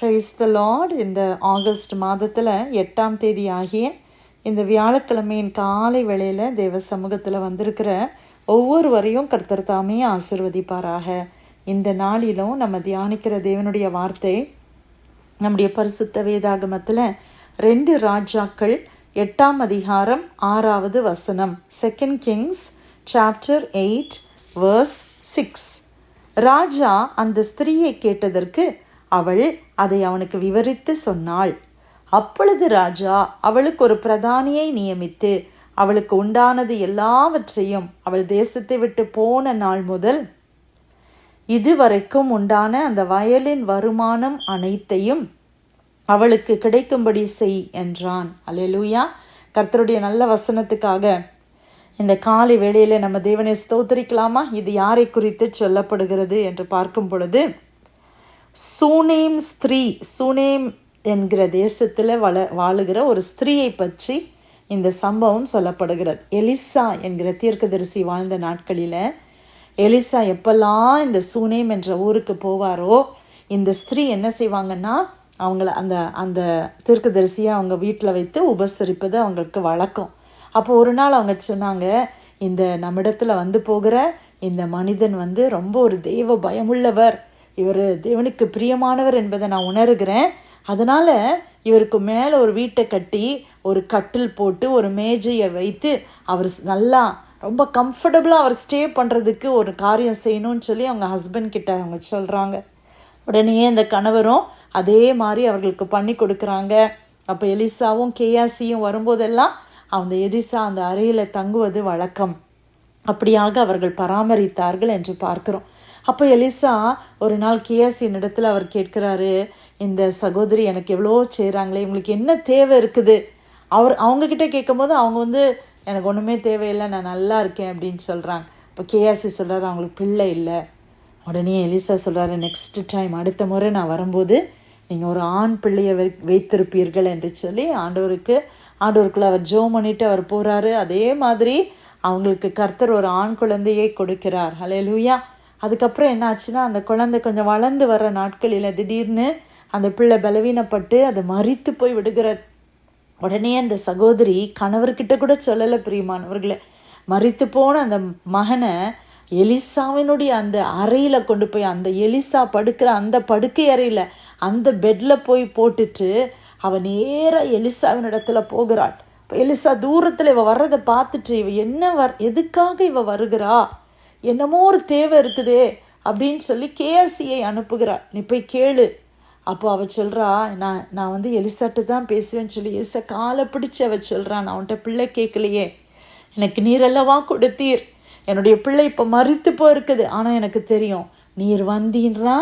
Price the Lord இந்த August மாதத்தில் எட்டாம் தேதி ஆகிய இந்த வியாழக்கிழமையின் காலை வேளையில் தேவ சமூகத்தில் வந்திருக்கிற ஒவ்வொருவரையும் கர்த்தர் தாமே ஆசிர்வதிப்பாராக. இந்த நாளிலும் நம்ம தியானிக்கிற தேவனுடைய வார்த்தை நம்முடைய பரிசுத்த வேதாகமத்தில் ரெண்டு ராஜாக்கள் எட்டாம் அதிகாரம் ஆறாவது வசனம் second Kings chapter eight verse six ராஜா அந்த ஸ்திரீயை கேட்டதற்கு அவள் அதை அவனுக்கு விவரித்து சொன்னாள். அப்பொழுது ராஜா அவளுக்கு ஒரு பிரதானியை நியமித்து அவளுக்கு உண்டானது எல்லாவற்றையும் அவள் தேசத்தை விட்டு போன நாள் முதல் இதுவரைக்கும் உண்டான அந்த வயலின் வருமானம் அனைத்தையும் அவளுக்கு கிடைக்கும்படி செய் என்றான். அல்லேலூயா. கர்த்தருடைய நல்ல வசனத்துக்காக இந்த காலை வேளையில நம்ம தேவனை ஸ்தோத்தரிக்கலாமா? இது யாரை குறித்து சொல்லப்படுகிறது என்று பார்க்கும் பொழுது சூனேம் ஸ்திரீ. சூனேம் என்கிற தேசத்தில் வள வாழுகிற ஒரு ஸ்திரீயை பற்றி இந்த சம்பவம் சொல்லப்படுகிறது. எலிசா என்கிற தீர்க்கதரிசி வாழ்ந்த நாட்களில் எலிசா எப்பெல்லாம் இந்த சூனேம் என்ற ஊருக்கு போவாரோ இந்த ஸ்திரீ என்ன செய்வாங்கன்னா அவங்கள அந்த அந்த தீர்க்கதரிசியை அவங்க வீட்டில் வைத்து உபசரிப்பது அவங்களுக்கு வழக்கம். அப்போ ஒரு நாள் அவங்க சொன்னாங்க இந்த நம்மிடத்தில் வந்து போகிற இந்த மனிதன் வந்து ரொம்ப ஒரு தெய்வ பயமுள்ளவர். இவர் தேவனுக்கு பிரியமானவர் என்பதை நான் உணர்கிறேன். அதனால் இவருக்கு மேலே ஒரு வீட்டை கட்டி ஒரு கட்டில் போட்டு ஒரு மேஜையை வைத்து அவர் நல்லா ரொம்ப கம்ஃபர்டபுளாக அவர் ஸ்டே பண்ணுறதுக்கு ஒரு காரியம் செய்யணும்னு சொல்லி அவங்க ஹஸ்பண்ட் கிட்ட அவங்க சொல்கிறாங்க உடனே இந்த கணவரும் அதே மாதிரி அவர்களுக்கு பண்ணி கொடுக்குறாங்க. அப்போ எலிசாவும் கேஆசியும் வரும்போதெல்லாம் அந்த எலிசா அந்த அறையில் தங்குவது வழக்கம். அப்படியாக அவர்கள் பராமரித்தார்கள் என்று பார்க்கிறோம். அப்போ எலிசா ஒரு நாள் கேயாசியின் இடத்துல அவர் கேட்குறாரு இந்த சகோதரி எனக்கு எவ்வளோ செய்கிறாங்களே இவங்களுக்கு என்ன தேவை இருக்குது? அவர் அவங்கக்கிட்ட கேட்கும்போது அவங்க வந்து எனக்கு ஒன்றுமே தேவையில்லை நான் நல்லா இருக்கேன் அப்படின்னு சொல்கிறாங்க இப்போ கேஎஸ்சி சொல்கிறாரு அவங்களுக்கு பிள்ளை இல்லை. உடனே எலிசா சொல்கிறாரு நெக்ஸ்ட் டைம் அடுத்த முறை நான் வரும்போது நீங்கள் ஒரு ஆண் பிள்ளையை வை வைத்திருப்பீர்கள் என்று சொல்லி ஆண்டவருக்கு ஆண்டவருக்குள்ள அவர் ஜோ பண்ணிட்டு அவர் போகிறாரு அதே மாதிரி அவங்களுக்கு கர்த்தர் ஒரு ஆண் குழந்தையை கொடுக்கிறார். ஹலே லூயா அதுக்கப்புறம் என்ன ஆச்சுன்னா அந்த குழந்தை கொஞ்சம் வளர்ந்து வர்ற நாட்களில் திடீர்னு அந்த பிள்ளை பலவீனப்பட்டு அது மறித்து போய் விடுகிறது உடனே அந்த சகோதரி கணவர்கிட்ட கூட சொல்லலை பிரியமானவர்களை. மறித்து போன அந்த மகனை எலிசாவினுடைய அந்த அறையில் கொண்டு போய் அந்த எலிசா படுக்கிற அந்த படுக்கை அறையில் அந்த பெட்டில் போய் போட்டுட்டு அவன் நேராக எலிசாவின் இடத்துல போகிறாள். இப்போ எலிசா தூரத்தில் இவ வர்றதை பார்த்துட்டு இவ என்ன வர் எதுக்காக இவ வருகிறா? என்னமோ ஒரு தேவை இருக்குதே அப்படின்னு சொல்லி கேஎஸ்சியை அனுப்புகிறாள் நீ போய் கேளு. அப்போ அவள் சொல்கிறா நான் நான் வந்து எலிசாட்டு தான் பேசுவேன்னு சொல்லி எலிசா காலை பிடிச்சி அவள் சொல்கிறான் நான் அவன்கிட்ட பிள்ளை கேட்கலையே. எனக்கு நீரெல்லவா கொடுத்தீர். என்னுடைய பிள்ளை இப்போ மறித்து போயிருக்குது. ஆனால் எனக்கு தெரியும் நீர் வந்தீன்றா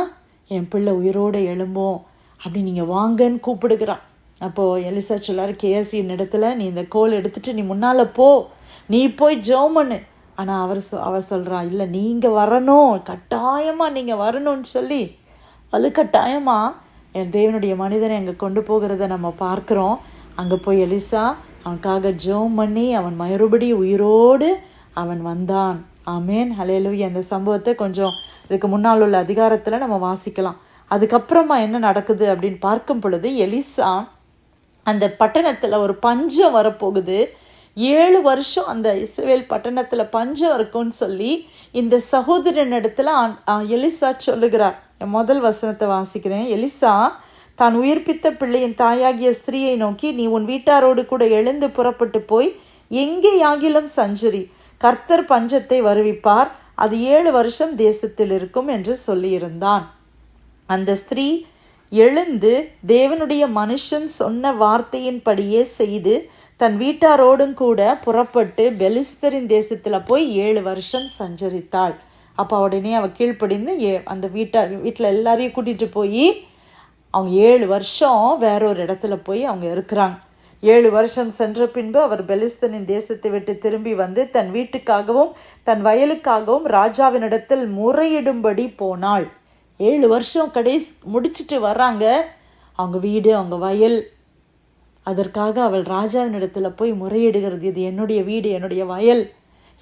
என் பிள்ளை உயிரோடு எழும்போம் அப்படி நீங்கள் வாங்கன்னு கூப்பிடுகிறான் அப்போது எலிசா சொல்லார் கேஎஸ்சியின் இடத்துல நீ இந்த கோல் எடுத்துகிட்டு நீ முன்னால் போ. நீ போய் ஜோமன்னு ஆனால் அவர் சொ அவர் சொல்கிறா இல்லை நீங்கள் வரணும் கட்டாயமாக நீங்கள் வரணும்னு சொல்லி வலுக்கட்டாயமாக என் தேவனுடைய மனிதனை அங்கே கொண்டு போகிறத நம்ம பார்க்குறோம். அங்கே போய் எலிசா அவனுக்காக ஜோம் பண்ணி அவன் மறுபடி உயிரோடு அவன் வந்தான். ஆமேன். ஹலேலுவி அந்த சம்பவத்தை கொஞ்சம் இதுக்கு முன்னால் உள்ள அதிகாரத்தில் நம்ம வாசிக்கலாம். அதுக்கப்புறமா என்ன நடக்குது அப்படின்னு பார்க்கும் பொழுது எலிசா அந்த பட்டணத்தில் ஒரு பஞ்சம் வரப்போகுது. ஏழு வருஷம் அந்த இஸ்ரேல் பட்டணத்தில் பஞ்சம் இருக்கும்னு சொல்லி இந்த சகோதரன் இடத்துல எலிசா சொல்லுகிறார். முதல் வசனத்தை வாசிக்கிறேன். எலிசா தான் உயிர்ப்பித்த பிள்ளையின் தாயாகிய ஸ்திரீயை நோக்கி நீ உன் வீட்டாரோடு கூட எழுந்து புறப்பட்டு போய் எங்கே யாகிலும் சஞ்சரி. கர்த்தர் பஞ்சத்தை வருவிப்பார். அது ஏழு வருஷம் தேசத்தில் இருக்கும் என்று சொல்லியிருந்தான். அந்த ஸ்திரீ எழுந்து தேவனுடைய மனுஷன் சொன்ன வார்த்தையின்படியே செய்து தன் வீட்டாரோடும் கூட புறப்பட்டு பெலிஸ்தரின் தேசத்தில் போய் ஏழு வருஷம் சஞ்சரித்தாள். அப்போ உடனே அவள் கீழ்ப்படிந்து ஏ அந்த வீட்டா வீட்டில் எல்லாரையும் கூட்டிகிட்டு போய் அவங்க ஏழு வருஷம் வேற ஒரு இடத்துல போய் அவங்க இருக்கிறாங்க. ஏழு வருஷம் சென்ற பின்பு அவர் பெலிஸ்தனின் தேசத்தை விட்டு திரும்பி வந்து தன் வீட்டுக்காகவும் தன் வயலுக்காகவும் ராஜாவினிடத்தில் முறையிடும்படி போனாள். ஏழு வருஷம் கடைசி முடிச்சுட்டு வர்றாங்க. அவங்க வீடு அவங்க வயல் அதற்காக அவள் ராஜாவினிடத்தில் போய் முறையிடுகிறது. இது என்னுடைய வீடு என்னுடைய வயல்.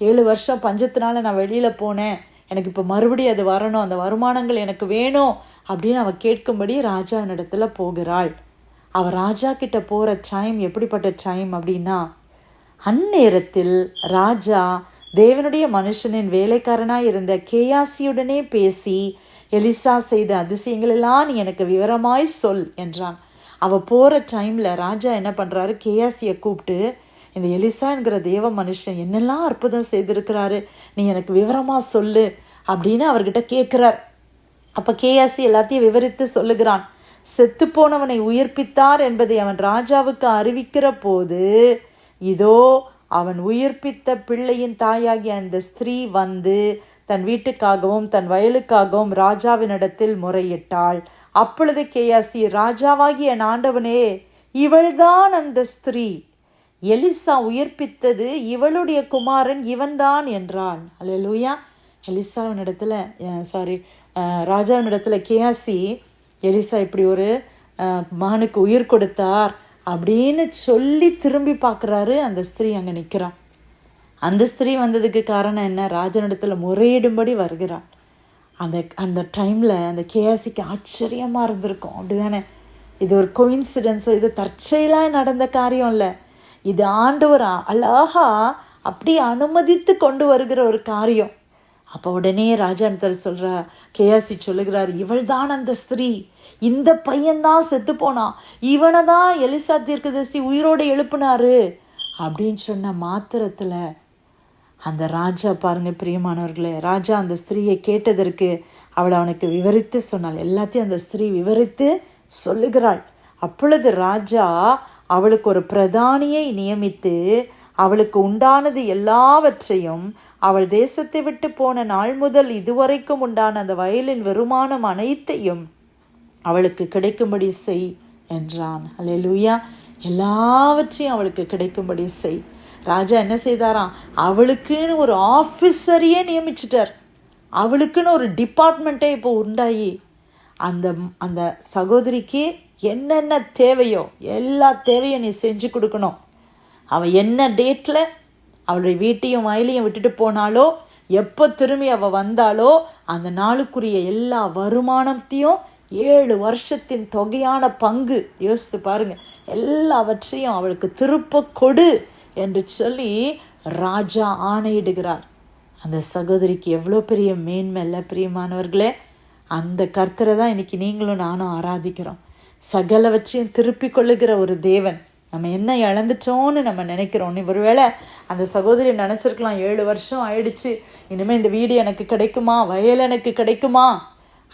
ஏழு வருஷம் பஞ்சத்தினால நான் வெளியில் போனேன். எனக்கு இப்போ மறுபடியும் அது வரணும். அந்த வருமானங்கள் எனக்கு வேணும் அப்படின்னு அவள் கேட்கும்படி ராஜாவினிடத்தில் போகிறாள். அவள் ராஜா கிட்ட போகிற டைம் எப்படிப்பட்ட டைம் அப்படின்னா அந்நேரத்தில் ராஜா தேவனுடைய மனுஷனின் வேலைக்காரனாக இருந்த கேயாசியுடனே பேசி எலிசா செய்த அதிசயங்கள் எல்லாம் நீ எனக்கு விவரமாய் சொல் என்றான். அவள் போகிற டைம்ல ராஜா என்ன பண்றாரு? கேஆசியை கூப்பிட்டு இந்த எலிசா என்கிற தேவ மனுஷன் என்னெல்லாம் அற்புதம் செய்திருக்கிறாரு நீ எனக்கு விவரமா சொல்லு அப்படின்னு அவர்கிட்ட கேட்குறார் அப்போ கேஆசி எல்லாத்தையும் விவரித்து சொல்லுகிறான். செத்து போனவனை உயிர்ப்பித்தார் என்பதை அவன் ராஜாவுக்கு அறிவிக்கிற போது இதோ அவன் உயிர்ப்பித்த பிள்ளையின் தாயாகிய அந்த ஸ்திரீ வந்து தன் வீட்டுக்காகவும் தன் வயலுக்காகவும் ராஜாவினிடத்தில் முறையிட்டாள். அப்பொழுது கேயாசி ராஜாவாகிய என் ஆண்டவனே இவள்தான் அந்த ஸ்திரீ. எலிசா உயிர்ப்பித்தது இவளுடைய குமாரன் இவன்தான் என்றான். அல்லூயா எலிசாவின் இடத்துல சாரி ராஜாவினிடத்துல கேயாசி எலிசா இப்படி ஒரு மகனுக்கு உயிர் கொடுத்தார் அப்படின்னு சொல்லி திரும்பி பார்க்குறாரு அந்த ஸ்திரீ அங்கே நிற்கிறான் அந்த ஸ்திரீ வந்ததுக்கு காரணம் என்ன? ராஜனிடத்தில் முறையிடும்படி வருகிறான். அந்த அந்த டைமில் அந்த கேஎஸ்சிக்கு ஆச்சரியமாக இருந்திருக்கும். அப்படி தானே இது ஒரு கோயின்சிடென்ஸோ இது தற்செயலாக நடந்த காரியம் இல்லை இது ஆண்டவர் அழகா அப்படி அனுமதித்து கொண்டு வருகிற ஒரு காரியம். அப்போ உடனே ராஜானத்தர் சொல்கிறா கேஆசி சொல்லுகிறார் இவள் தான் அந்த ஸ்திரீ. இந்த பையன்தான் செத்து போனான் இவனை தான் எலிசா தீர்க்கதரிசி உயிரோடு எழுப்புனாரு. அப்படின்னு சொன்ன மாத்திரத்தில் அந்த ராஜா பாருங்க பிரியமானவர்களே ராஜா அந்த ஸ்திரீயை கேட்டதற்கு அவள் அவனுக்கு விவரித்து சொன்னாள். எல்லாத்தையும் அந்த ஸ்திரீ விவரித்து சொல்லுகிறாள். அப்பொழுது ராஜா அவளுக்கு ஒரு பிரதானியை நியமித்து அவளுக்கு உண்டானது எல்லாவற்றையும் அவள் தேசத்தை விட்டு போன நாள் முதல் இதுவரைக்கும் உண்டான அந்த வயலின் வருமானம் அனைத்தையும் அவளுக்கு கிடைக்கும்படி செய் என்றான். அல்லேலூயா எல்லாவற்றையும் அவளுக்கு கிடைக்கும்படி செய். ராஜா என்ன செய்தாராம்? அவளுக்குன்னு ஒரு ஆஃபீஸரையே நியமிச்சிட்டார். அவளுக்குன்னு ஒரு டிபார்ட்மெண்ட்டே இப்போ உண்டாயி. அந்த அந்த சகோதரிக்கு என்னென்ன தேவையோ எல்லா தேவையும் நீ செஞ்சு கொடுக்கணும். அவள் என்ன டேட்டில் அவளுடைய வீட்டையும் வயலையும் விட்டுட்டு போனாலோ எப்போ திரும்பி அவள் வந்தாலோ அந்த நாளுக்குரிய எல்லா வருமானத்தையும் ஏழு வருஷத்தின் தொகையான பங்கு யோசித்து பாருங்கள் எல்லாவற்றையும் அவளுக்கு திருப்ப கொடு. என்று சொல்லி ராஜா ஆணையிடுகிறார். அந்த சகோதரிக்கு எவ்வளோ பெரிய மேன்மை இல்லை பிரியமானவர்களே. அந்த கர்த்தரை தான் இன்னைக்கு நீங்களும் நானும் ஆராதிக்கிறோம். சகலவற்றையும் திருப்பி கொள்ளுகிற ஒரு தேவன். நம்ம என்ன இழந்துட்டோன்னு நம்ம நினைக்கிறோம். ஒருவேளை அந்த சகோதரி நினச்சிருக்கலாம் ஏழு வருஷம் ஆயிடுச்சு. இனிமேல் இந்த வீடு எனக்கு கிடைக்குமா? வயல் எனக்கு கிடைக்குமா?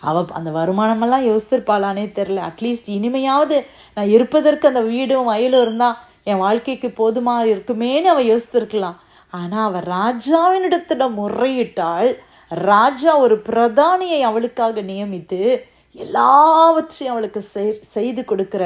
அவ அந்த வருமானமெல்லாம் யோசித்திருப்பாளானே தெரில அட்லீஸ்ட் இனிமையாவது நான் இருப்பதற்கு அந்த வீடும் வயலும் இருந்தால் என் வாழ்க்கைக்கு போதுமா இருக்குமேன்னு அவள் யோசித்திருக்கலாம். ஆனால் அவள் ராஜாவினிடத்துல முறையிட்டால் ராஜா ஒரு பிரதானியை அவளுக்காக நியமித்து எல்லாவற்றையும் அவளுக்கு செய்து கொடுக்கிற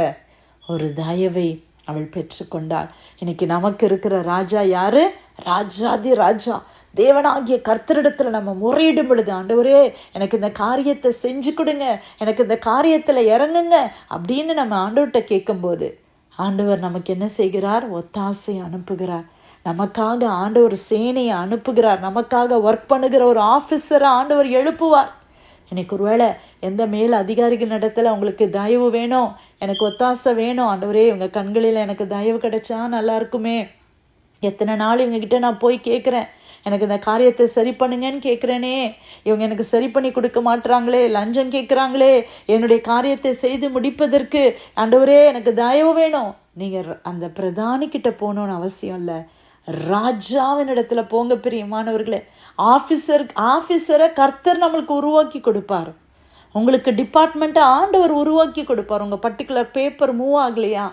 ஒரு தயவை அவள் பெற்றுக்கொண்டாள். இன்னைக்கு நமக்கு இருக்கிற ராஜா யாரு? ராஜாதி ராஜா. தேவனாகிய கர்த்தரிடத்தில் நம்ம முறையிடும் பொழுது ஆண்டவரே எனக்கு இந்த காரியத்தை செஞ்சு கொடுங்க. எனக்கு இந்த காரியத்தில் இறங்குங்க. அப்படின்னு நம்ம ஆண்டவர்கிட்ட கேட்கும்போது ஆண்டவர் நமக்கு என்ன செய்கிறார்? ஒத்தாசை அனுப்புகிறார். நமக்காக ஆண்டவர் சேனையை அனுப்புகிறார். நமக்காக ஒர்க் பண்ணுகிற ஒரு ஆஃபீஸரை ஆண்டவர் எழுப்புவார். எனக்கு ஒருவேளை எந்த மேல் அதிகாரிகள் நடத்தல உங்களுக்கு தயவு வேணும்? எனக்கு ஒத்தாசை வேணும். ஆண்டவரே இவங்க கண்களில் எனக்கு தயவு கிடைச்சா நல்லா இருக்குமே. எத்தனை நாள் இவங்ககிட்ட நான் போய் கேட்குறேன் எனக்கு இந்த காரியத்தை சரி பண்ணுங்கன்னு கேட்குறேனே இவங்க எனக்கு சரி பண்ணி கொடுக்க மாட்டுறாங்களே லஞ்சம் கேட்குறாங்களே என்னுடைய காரியத்தை செய்து முடிப்பதற்கு ஆண்டவரே எனக்கு தயவு வேணும். நீங்கள் அந்த பிரதானிக்கிட்ட போகணுன்னு போகணும்னு அவசியம் இல்லை. ராஜாவின் இடத்துல போங்க பிரியமானவர்களே. ஆஃபீஸர் ஆஃபீஸரை கர்த்தர் நம்மளுக்கு உருவாக்கி கொடுப்பார். உங்களுக்கு டிபார்ட்மெண்ட்டை ஆண்டவர் உருவாக்கி கொடுப்பார். உங்கள் பர்டிகுலர் பேப்பர் மூவ் ஆகலையா?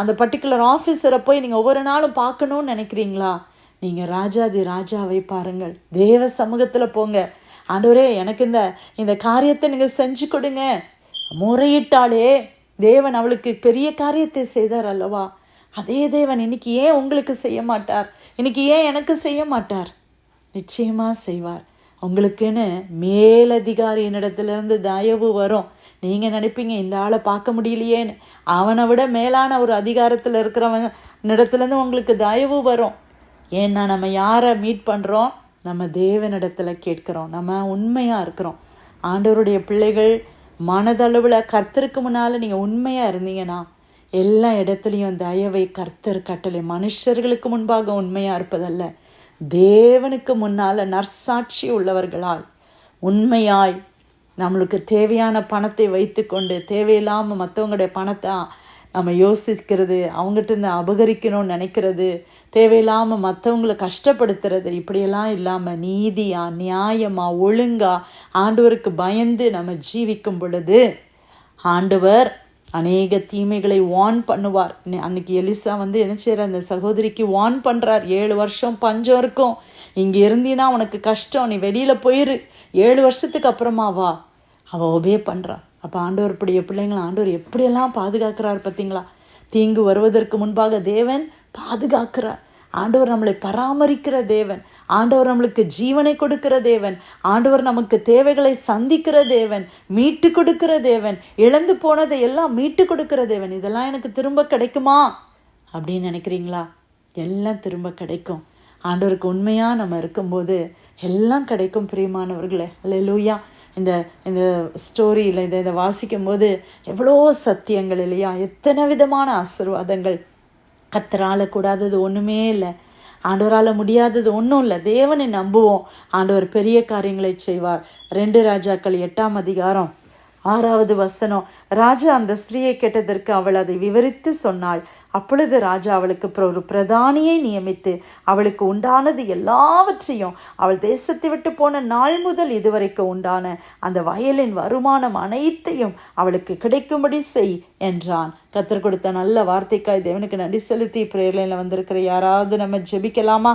அந்த பர்டிகுலர் ஆஃபீஸரை போய் நீங்கள் ஒவ்வொரு நாளும் பார்க்கணும்னு நினைக்கிறீங்களா? நீங்கள் ராஜாதி ராஜாவை பாருங்கள். தேவ சமூகத்தில் போங்க. ஆண்டவரே எனக்கு இந்த இந்த காரியத்தை நீங்கள் செஞ்சு கொடுங்க. முறையிட்டாலே தேவன் அவளுக்கு பெரிய காரியத்தை செய்தார் அல்லவா? அதே தேவன் இன்னைக்கு ஏன் உங்களுக்கு செய்ய மாட்டார்? இன்னைக்கு ஏன் எனக்கு செய்ய மாட்டார்? நிச்சயமாக செய்வார். உங்களுக்குன்னு மேலதிகாரியினிடத்துலேருந்து தயவு வரும். நீங்கள் நினைப்பீங்க இந்த ஆளை பார்க்க முடியலையேன்னு. அவனை விட மேலான ஒரு அதிகாரத்தில் இருக்கிறவன் இடத்துலேருந்து உங்களுக்கு தயவு வரும். ஏன்னா நம்ம யாரை மீட் பண்ணுறோம் நம்ம தேவனிடத்தில் கேட்குறோம். நம்ம உண்மையாக இருக்கிறோம். ஆண்டவருடைய பிள்ளைகள் மனதளவில் கர்த்தருக்கு முன்னால் நீங்கள் உண்மையாக இருந்தீங்கன்னா எல்லா இடத்துலையும் தயவை கர்த்தர் கட்டளை. மனுஷர்களுக்கு முன்பாக உண்மையாக இருப்பதல்ல. தேவனுக்கு முன்னால் நற்சாட்சி உள்ளவர்களால் உண்மையாய் நம்மளுக்கு தேவையான பணத்தை வைத்துக்கொண்டு தேவையில்லாமல் மற்றவங்களுடைய பணத்தை நம்ம யோசிக்கிறது அவங்ககிட்ட இருந்து அபகரிக்கணும்னு நினைக்கிறது தேவையில்லாமல் மற்றவங்களை கஷ்டப்படுத்துறது இப்படியெல்லாம் இல்லாமல் நீதியா நியாயமா ஒழுங்கா ஆண்டவருக்கு பயந்து நம்ம ஜீவிக்கும் பொழுது ஆண்டவர் அநேக தீமைகளை வான் பண்ணுவார். அன்னைக்கு எலிசா வந்து என்ன செய்யற அந்த சகோதரிக்கு வான் பண்ணுறார் ஏழு வருஷம் பஞ்சம் இருக்கும். இங்கே இருந்தீன்னா உனக்கு கஷ்டம். நீ வெளியில் போயிரு. ஏழு வருஷத்துக்கு அப்புறமா வா. அவள் ஒபே பண்ணுறா அப்போ ஆண்டவர் இப்படி பிள்ளைங்களை ஆண்டவர் எப்படியெல்லாம் பாதுகாக்கிறார் பார்த்தீங்களா? தீங்கு வருவதற்கு முன்பாக தேவன் பாதுகாக்கிறார் ஆண்டவர் நம்மளை பராமரிக்கிற தேவன். ஆண்டவர் நம்மளுக்கு ஜீவனை கொடுக்கிற தேவன். ஆண்டவர் நமக்கு தேவைகளை சந்திக்கிற தேவன். மீட்டு கொடுக்கிற தேவன். இழந்து போனதை எல்லாம் மீட்டு கொடுக்கிற தேவன். இதெல்லாம் எனக்கு திரும்ப கிடைக்குமா? அப்படின்னு நினைக்கிறீங்களா? எல்லாம் திரும்ப கிடைக்கும். ஆண்டவருக்கு உண்மையாக நம்ம இருக்கும்போது எல்லாம் கிடைக்கும் பிரியமானவர்களே. அல்லேலூயா இந்த இந்த ஸ்டோரியில் இதை இதை வாசிக்கும் போது எவ்வளோ சத்தியங்கள் இல்லையா? எத்தனை விதமான ஆசீர்வாதங்கள். கத்தரால கூடாதது ஒன்றுமே இல்லை. ஆண்டவரால் முடியாதது ஒன்றும் இல்லை. தேவனை நம்புவோம். ஆண்டவர் பெரிய காரியங்களை செய்வார். ரெண்டு ராஜாக்கள் எட்டாம் அதிகாரம் ஆறாவது வசனம். ராஜா அந்த ஸ்திரீயை கேட்டதற்கு அவள் அதை விவரித்து சொன்னாள். அப்பொழுது ராஜா அவளுக்கு ஒரு பிரதானியை நியமித்து அவளுக்கு உண்டானது எல்லாவற்றையும் அவள் தேசத்தை விட்டு போன நாள் முதல் இதுவரைக்கும் உண்டான அந்த வயலின் வருமானம் அனைத்தையும் அவளுக்கு கிடைக்கும்படி செய் என்றான். கத்தர் கொடுத்த நல்ல வார்த்தைக்காய் தேவனுக்கு நன்றி செலுத்தி பிரேரலையில் வந்திருக்கிற யாராவது நம்ம ஜெபிக்கலாமா?